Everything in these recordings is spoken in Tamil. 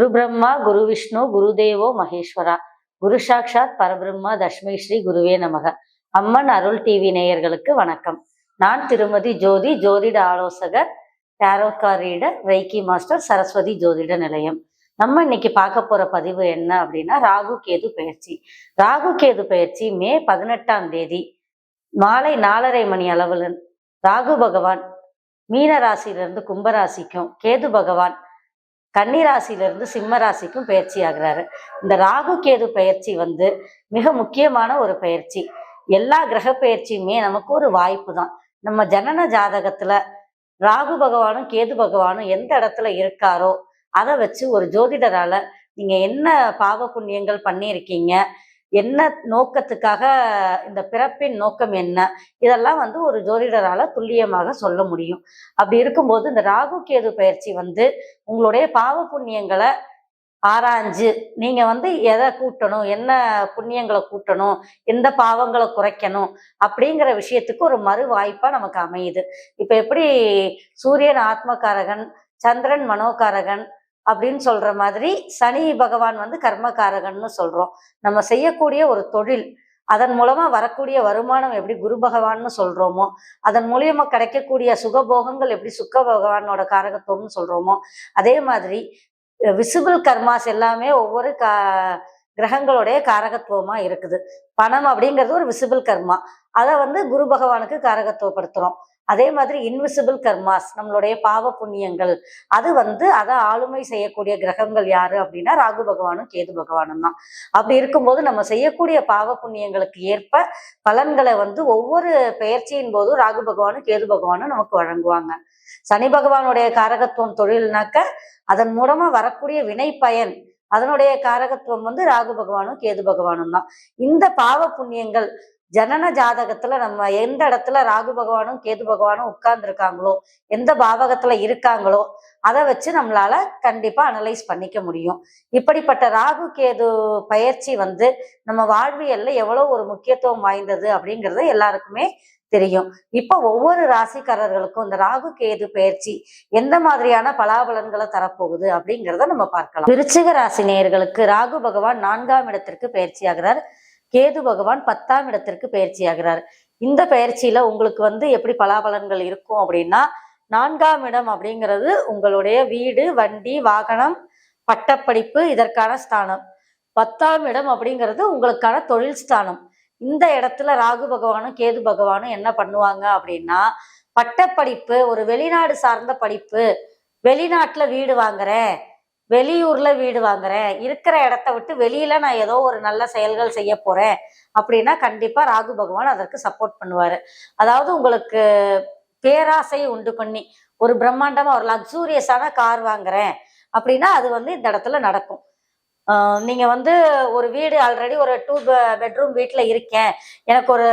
குரு பிரம்மா குரு விஷ்ணு குருதேவோ மகேஸ்வரா. குரு சாக்ஷாத் பரபிரம்மா தஷ்மை ஸ்ரீ குருவே நமக. அம்மன் அருள் டிவி நேயர்களுக்கு வணக்கம். நான் திருமதி ஜோதி ஜோதிட ஆலோசகர் tarot card reader reiki master Saraswathi ஜோதிட நிலையம். நம்ம இன்னைக்கு பார்க்க போற பதிவு என்ன அப்படின்னா ராகு கேது பயிற்சி. ராகு கேது பயிற்சி மே பதினெட்டாம் தேதி மாலை நாலரை மணி அளவில் ராகு பகவான் மீன ராசியிலிருந்து கும்பராசிக்கும் கேது பகவான் கன்னிராசியிலிருந்து சிம்ம ராசிக்கும் பயிற்சி ஆகுறாரு இந்த ராகு கேது பயிற்சி வந்து மிக முக்கியமான ஒரு பயிற்சி. எல்லா கிரக பயிற்சியுமே நமக்கு ஒரு வாய்ப்பு தான். நம்ம ஜனன ஜாதகத்துல ராகு பகவானும் கேது பகவானும் எந்த இடத்துல இருக்காரோ அதை வச்சு ஒரு ஜோதிடரால நீங்க என்ன பாவ புண்ணியங்கள் பண்ணியிருக்கீங்க என்ன நோக்கத்துக்காக இந்த பிறப்பின் நோக்கம் என்ன? இதெல்லாம் வந்து ஒரு ஜோதிடரால துல்லியமாக சொல்ல முடியும். அப்படி இருக்கும்போது இந்த ராகு கேது பயிற்சி வந்து உங்களுடைய பாவ புண்ணியங்களை ஆராய்ஞ்சு நீங்க வந்து எதை கூட்டணும் என்ன புண்ணியங்களை கூட்டணும் எந்த பாவங்களை குறைக்கணும் அப்படிங்கிற விஷயத்துக்கு ஒரு மறு வாய்ப்பா நமக்கு அமையுது. இப்ப எப்படி சூரியன் ஆத்மகாரகன் சந்திரன் மனோகாரகன் அப்படின்னு சொல்ற மாதிரி சனி பகவான் வந்து கர்மகாரகன்னு சொல்றோம். நம்ம செய்யக்கூடிய ஒரு தொழில் அதன் மூலமா வரக்கூடிய வருமானம் எப்படி குரு பகவான்னு சொல்றோமோ அதன் மூலியமா கிடைக்கக்கூடிய சுகபோகங்கள் எப்படி சுக்க பகவானோட காரகத்துவம்னு சொல்றோமோ அதே மாதிரி விசிபிள் கர்மாஸ் எல்லாமே ஒவ்வொரு கா கிரகங்களுடைய காரகத்துவமா இருக்குது. பணம் அப்படிங்கிறது ஒரு விசிபிள் கர்மா அதை வந்து குரு பகவானுக்கு காரகத்துவப்படுத்துறோம். அதே மாதிரி இன்விசிபிள் கர்மாஸ் நம்மளுடைய பாவ புண்ணியங்கள் அது வந்து அதை ஆளுமை செய்யக்கூடிய கிரகங்கள் யாரு அப்படின்னா ராகு பகவானும் கேது பகவானும் தான். அப்படி இருக்கும்போது நம்ம செய்யக்கூடிய பாவ புண்ணியங்களுக்கு ஏற்ப பலன்களை வந்து ஒவ்வொரு பெயர்ச்சியின் போதும் ராகு பகவானும் கேது பகவானும் நமக்கு வழங்குவாங்க. சனி பகவானுடைய காரகத்துவம் தொழில்னாக்க அதன் மூலமா வரக்கூடிய வினை பயன் அதனுடைய காரகத்துவம் வந்து ராகு பகவானும் கேது பகவானும் தான். இந்த பாவ புண்ணியங்கள் ஜனன ஜாதகத்துல நம்ம எந்த இடத்துல ராகு பகவானும் கேது பகவானும் உட்கார்ந்துருக்காங்களோ எந்த பாவகத்துல இருக்காங்களோ அதை வச்சு நம்மளால கண்டிப்பா அனலைஸ் பண்ணிக்க முடியும். இப்படிப்பட்ட ராகு கேது பயிற்சி வந்து நம்ம வாழ்வியல்ல எவ்வளவு ஒரு முக்கியத்துவம் வாய்ந்தது அப்படிங்கிறது எல்லாருக்குமே தெரியும். இப்போ ஒவ்வொரு ராசிக்காரர்களுக்கும் இந்த ராகு கேது பயிற்சி எந்த மாதிரியான பலாபலன்களை தரப்போகுது அப்படிங்கிறத நம்ம பார்க்கலாம். விருச்சிக ராசி நேயர்களுக்கு ராகு பகவான் நான்காம் இடத்திற்கு பயிற்சி ஆகிறார். கேது பகவான் பத்தாம் இடத்திற்கு பயிற்சி ஆகிறார் இந்த பயிற்சியில உங்களுக்கு வந்து எப்படி பலாபலன்கள் இருக்கும் அப்படின்னா நான்காம் இடம் அப்படிங்கிறது உங்களுடைய வீடு வண்டி வாகனம் பட்டப்படிப்பு இதற்கான ஸ்தானம். பத்தாம் இடம் அப்படிங்கிறது உங்களுக்கான தொழில் ஸ்தானம். இந்த இடத்துல ராகு பகவானும் கேது பகவானும் என்ன பண்ணுவாங்க அப்படின்னா பட்டப்படிப்பு ஒரு வெளிநாடு சார்ந்த படிப்பு வெளிநாட்டுல வீடு வாங்குறேன் வெளியூர்ல வீடு வாங்குறேன். இருக்கிற இடத்த விட்டு வெளியில நான் ஏதோ ஒரு நல்ல செயல்கள் செய்ய போறேன். அப்படின்னா கண்டிப்பா ராகு பகவான் அதற்கு சப்போர்ட் பண்ணுவாரு. அதாவது உங்களுக்கு பேராசை உண்டு பண்ணி ஒரு பிரம்மாண்டமா ஒரு லக்ஸூரியஸான கார் வாங்குறேன். அப்படின்னா அது வந்து இந்த இடத்துல நடக்கும். நீங்கள் நீங்க வந்து ஒரு வீடு ஆல்ரெடி ஒரு டூ பெட்ரூம் வீட்டில் இருக்கேன். எனக்கு ஒரு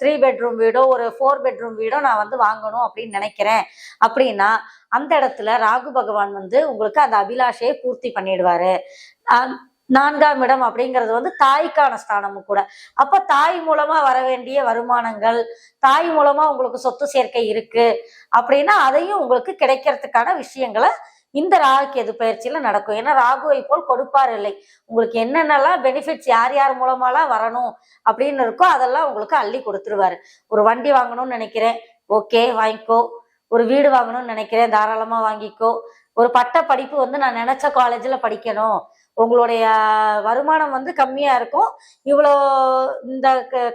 த்ரீ பெட்ரூம் வீடோ ஒரு ஃபோர் பெட்ரூம் வீடோ நான் வந்து வாங்கணும் அப்படின்னு நினைக்கிறேன். அப்படின்னா அந்த இடத்துல ராகு பகவான் வந்து உங்களுக்கு அந்த அபிலாஷையை பூர்த்தி பண்ணிடுவாரு. நான்காம் இடம் அப்படிங்கிறது வந்து தாய்க்கான ஸ்தானமும் கூட. அப்ப தாய் மூலமா வர வேண்டிய வருமானங்கள் தாய் மூலமா உங்களுக்கு சொத்து சேர்க்கை இருக்கு. அப்படின்னா அதையும் உங்களுக்கு கிடைக்கிறதுக்கான விஷயங்களை இந்த ராகு கேது பயிற்சியில நடக்கும்? ஏன்னா ராகுவை போல் கொடுப்பார் இல்லை. உங்களுக்கு என்னென்னலாம் பெனிஃபிட்ஸ் யார் யார் மூலமாலாம் வரணும் அப்படின்னு இருக்கோ அதெல்லாம் உங்களுக்கு அள்ளி கொடுத்துருவாரு. ஒரு வண்டி வாங்கணும்னு நினைக்கிறேன். ஓகே வாங்கிக்கோ. ஒரு வீடு வாங்கணும்னு நினைக்கிறேன். தாராளமா வாங்கிக்கோ. ஒரு பட்ட படிப்பு வந்து நான் நினைச்ச காலேஜில் படிக்கணும். உங்களுடைய வருமானம் வந்து கம்மியாக இருக்கும். இவ்வளோ இந்த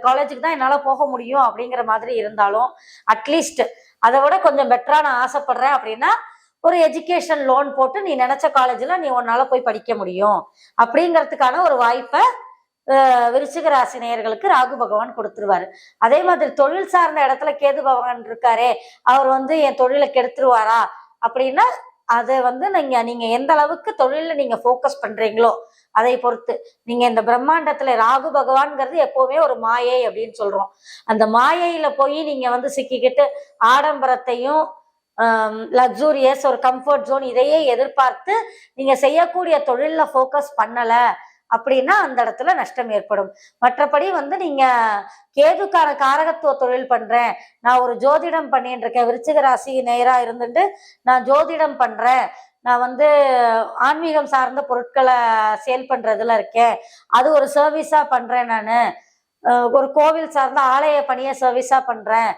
காலேஜுக்கு தான் என்னால் போக முடியும் அப்படிங்கிற மாதிரி இருந்தாலும் அட்லீஸ்ட் அதை விட கொஞ்சம் பெட்டராக நான் ஆசைப்படுறேன் அப்படின்னா ஒரு எஜுகேஷன் லோன் போட்டு நீ நினைச்ச காலேஜில் நீ உன்னால போய் படிக்க முடியும். அப்படிங்கிறதுக்கான ஒரு வாய்ப்பை விருச்சிக ராசி நேயர்களுக்கு ராகு பகவான் கொடுத்துருவாரு. அதே மாதிரி தொழில் சார்ந்த இடத்துல கேது பகவான் இருக்காரே அவர் வந்து என் தொழிலை கெடுத்துருவாரா அப்படின்னா அதை வந்து நீங்க நீங்க எந்த அளவுக்கு தொழில நீங்க ஃபோக்கஸ் பண்றீங்களோ அதை பொறுத்து. நீங்க இந்த பிரம்மாண்டத்துல ராகு பகவான்ங்கிறது எப்பவுமே ஒரு மாயை அப்படின்னு சொல்றோம். அந்த மாயையில போய் நீங்க வந்து சிக்கிக்கிட்டு ஆடம்பரத்தையும் லக்ஸூரியஸ் ஒரு கம்ஃபர்ட் ஜோன் இதையே எதிர்பார்த்து நீங்க செய்யக்கூடிய தொழில்ல ஃபோக்கஸ் பண்ணல அப்படின்னா அந்த இடத்துல நஷ்டம் ஏற்படும். மற்றபடி வந்து நீங்க கேதுக்கான காரகத்துவ தொழில் பண்றேன். நான் ஒரு ஜோதிடம் பண்ணிட்டு இருக்கேன் விருச்சிக ராசி நேரா இருந்துட்டு நான் ஜோதிடம் பண்றேன். நான் வந்து ஆன்மீகம் சார்ந்த பொருட்களை சேல் பண்றதுல இருக்கேன். அது ஒரு சர்வீஸா பண்றேன் நான். ஒரு கோவில் சார்ந்த ஆலய பணியை சர்வீஸா பண்றேன்.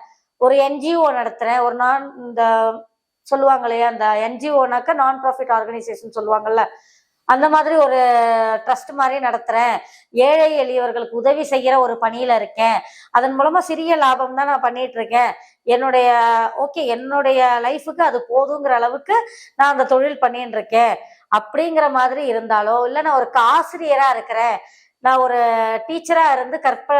ஒரு என்ஜிஓ நடத்துறேன். ஒரு நான் இந்த சொல்லுவாங்க இல்லையா அந்த என்ஜிஓனாக்க நான் ப்ராஃபிட் ஆர்கனைசேஷன் சொல்லுவாங்கல்ல. அந்த மாதிரி ஒரு ட்ரஸ்ட் மாதிரி நடத்துறேன். ஏழை எளியவர்களுக்கு உதவி செய்கிற ஒரு பணியில இருக்கேன். அதன் மூலமா சிறிய லாபம் தான் நான் பண்ணிட்டு இருக்கேன். என்னுடைய ஓகே என்னுடைய லைஃபுக்கு அது போதுங்கிற அளவுக்கு நான் அந்த தொழில் பண்ணிட்டு இருக்கேன். அப்படிங்கிற மாதிரி இருந்தாலோ இல்லை நான் ஒரு ஆசிரியரா இருக்கிறேன். நான் ஒரு டீச்சராக இருந்து கற்ப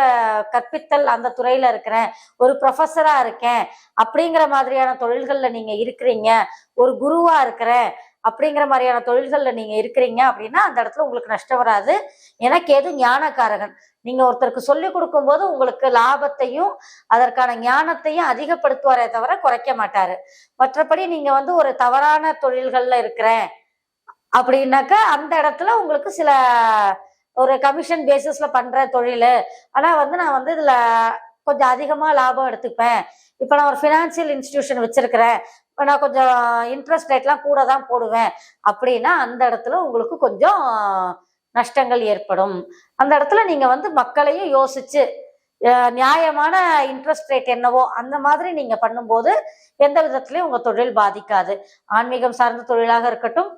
கற்பித்தல் அந்த துறையில் இருக்கிறேன். ஒரு ப்ரொஃபஸராக இருக்கேன். அப்படிங்கிற மாதிரியான தொழில்களில் நீங்கள் இருக்கிறீங்க. ஒரு குருவாக இருக்கிறேன். அப்படிங்கிற மாதிரியான தொழில்களில் நீங்கள் இருக்கிறீங்க அப்படின்னா அந்த இடத்துல உங்களுக்கு நஷ்டம் வராது. எனக்கு எது ஞானக்காரகன்? நீங்கள் ஒருத்தருக்கு சொல்லி கொடுக்கும்போது உங்களுக்கு லாபத்தையும் அதற்கான ஞானத்தையும் அதிகப்படுத்துவாரே தவிர குறைக்க மாட்டார். மற்றபடி நீங்கள் வந்து ஒரு தவறான தொழில்களில் இருக்கிறேன். அப்படின்னாக்கா அந்த இடத்துல உங்களுக்கு சில ஒரு கமிஷன் பேசிஸ்ல பண்ற தொழில். ஆனா வந்து நான் வந்து இதுல கொஞ்சம் அதிகமா லாபம் எடுத்துப்பேன். இப்போ நான் ஒரு ஃபினான்சியல் இன்ஸ்டிடியூஷன் வச்சிருக்கிறேன். இப்போ நான் கொஞ்சம் இன்ட்ரெஸ்ட் ரேட்லாம் கூட தான் போடுவேன். அப்படின்னா அந்த இடத்துல உங்களுக்கு கொஞ்சம் நஷ்டங்கள் ஏற்படும். அந்த இடத்துல நீங்க வந்து மக்களையும் யோசிச்சு நியாயமான இன்ட்ரெஸ்ட் ரேட் என்னவோ அந்த மாதிரி நீங்க பண்ணும்போது எந்த விதத்துலையும் உங்க தொழில் பாதிக்காது. ஆன்மீகம் சார்ந்த தொழிலாக இருக்கட்டும்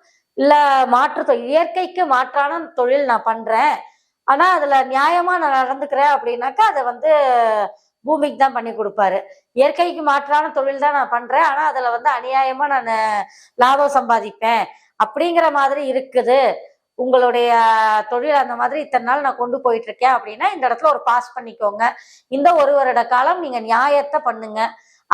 இல்லை மாற்று தொழில் இயற்கைக்கு மாற்றான தொழில் நான் பண்றேன். ஆனால் அதில் நியாயமாக நான் நடந்துக்கிறேன் அப்படின்னாக்கா அதை வந்து பூமிக்கு தான் பண்ணி கொடுப்பாரு. இயற்கைக்கு மாற்றான தொழில் தான் நான் பண்ணுறேன் ஆனால் அதில் வந்து அநியாயமாக நான் லாபம் சம்பாதிப்பேன். அப்படிங்கிற மாதிரி இருக்குது. உங்களுடைய தொழில் அந்த மாதிரி இத்தனை நாள் நான் கொண்டு போயிட்டு இருக்கேன் அப்படின்னா இந்த இடத்துல ஒரு பாஸ் பண்ணிக்கோங்க. இந்த ஒரு வருட காலம் நீங்கள் நியாயத்தை பண்ணுங்க.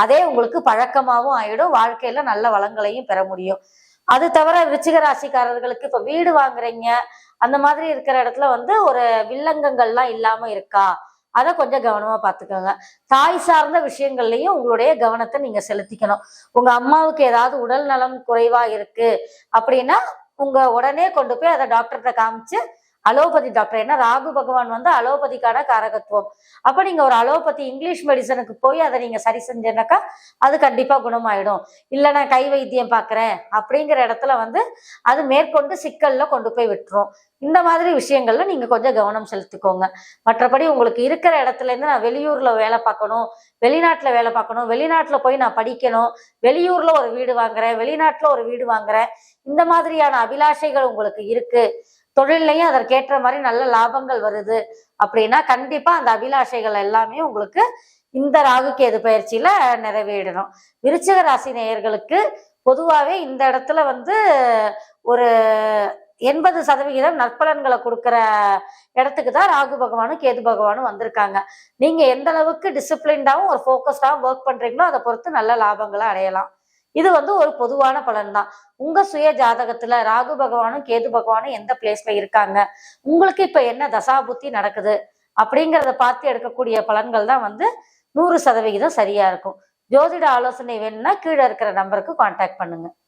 அதே உங்களுக்கு பழக்கமாகவும் ஆயிடும். வாழ்க்கையில நல்ல வளங்களையும் பெற முடியும். அது தவிர விருச்சிக ராசிக்காரர்களுக்கு இப்ப வீடு வாங்குறீங்க அந்த மாதிரி இருக்கிற இடத்துல வந்து ஒரு வில்லங்கங்கள்லாம் இல்லாம இருக்கா? அதை கொஞ்சம் கவனமா பாத்துக்கோங்க தாய் சார்ந்த விஷயங்கள்லயும் உங்களுடைய கவனத்தை நீங்க செலுத்திக்கணும். உங்க அம்மாவுக்கு ஏதாவது உடல் நலம் குறைவா இருக்கு அப்படின்னா உங்க உடனே கொண்டு போய் அதை டாக்டர்கிட்ட காமிச்சு அலோபதி டாக்டர். ஏன்னா ராகு பகவான் வந்து அலோபதிக்கான காரகத்துவம். அப்ப நீங்க ஒரு அலோபதி இங்கிலீஷ் மெடிசனுக்கு போய் அதை நீங்க சரி செஞ்சேனாக்கா அது கண்டிப்பா குணமாயிடும். இல்ல நான் கை வைத்தியம் பாக்குறேன் அப்படிங்கிற இடத்துல வந்து அது மேற்கொண்டு சிக்கல்ல கொண்டு போய் விட்டுரும். இந்த மாதிரி விஷயங்கள்ல நீங்க கொஞ்சம் கவனம் செலுத்திக்கோங்க. மற்றபடி உங்களுக்கு இருக்கிற இடத்துல இருந்து நான் வெளியூர்ல வேலை பார்க்கணும் வெளிநாட்டுல வேலை பார்க்கணும் வெளிநாட்டுல போய் நான் படிக்கணும் வெளியூர்ல ஒரு வீடு வாங்குறேன் வெளிநாட்டுல ஒரு வீடு வாங்குறேன். இந்த மாதிரியான அபிலாஷைகள் உங்களுக்கு இருக்கு. தொழில்லையும் அதற்கேற்ற மாதிரி நல்ல லாபங்கள் வருது அப்படின்னா கண்டிப்பா அந்த அபிலாஷைகள் எல்லாமே உங்களுக்கு இந்த ராகு கேது பயிற்சியில நிறைவேறணும். விருச்சக ராசி நேயர்களுக்கு பொதுவாகவே இந்த இடத்துல வந்து ஒரு எண்பது சதவிகிதம் நற்பலன்களை கொடுக்குற இடத்துக்கு தான் ராகு பகவானும் கேது பகவானும் வந்திருக்காங்க. நீங்க எந்த அளவுக்கு டிசிப்ளின்டாவும் ஒரு ஃபோக்கஸ்டாகவும் ஒர்க் பண்றீங்களோ அதை பொறுத்து நல்ல லாபங்களை அடையலாம். இது வந்து ஒரு பொதுவான பலன் தான் உங்க சுய ஜாதகத்துல ராகு பகவானும் கேது பகவானும் எந்த பிளேஸ்ல இருக்காங்க? உங்களுக்கு இப்ப என்ன தசாபுத்தி நடக்குது? அப்படிங்கிறத பார்த்து எடுக்கக்கூடிய பலன்கள் தான் வந்து நூறு சதவிகிதம் சரியா இருக்கும். ஜோதிட ஆலோசனை வேணும்னா கீழே இருக்கிற நம்பருக்கு காண்டாக்ட் பண்ணுங்க.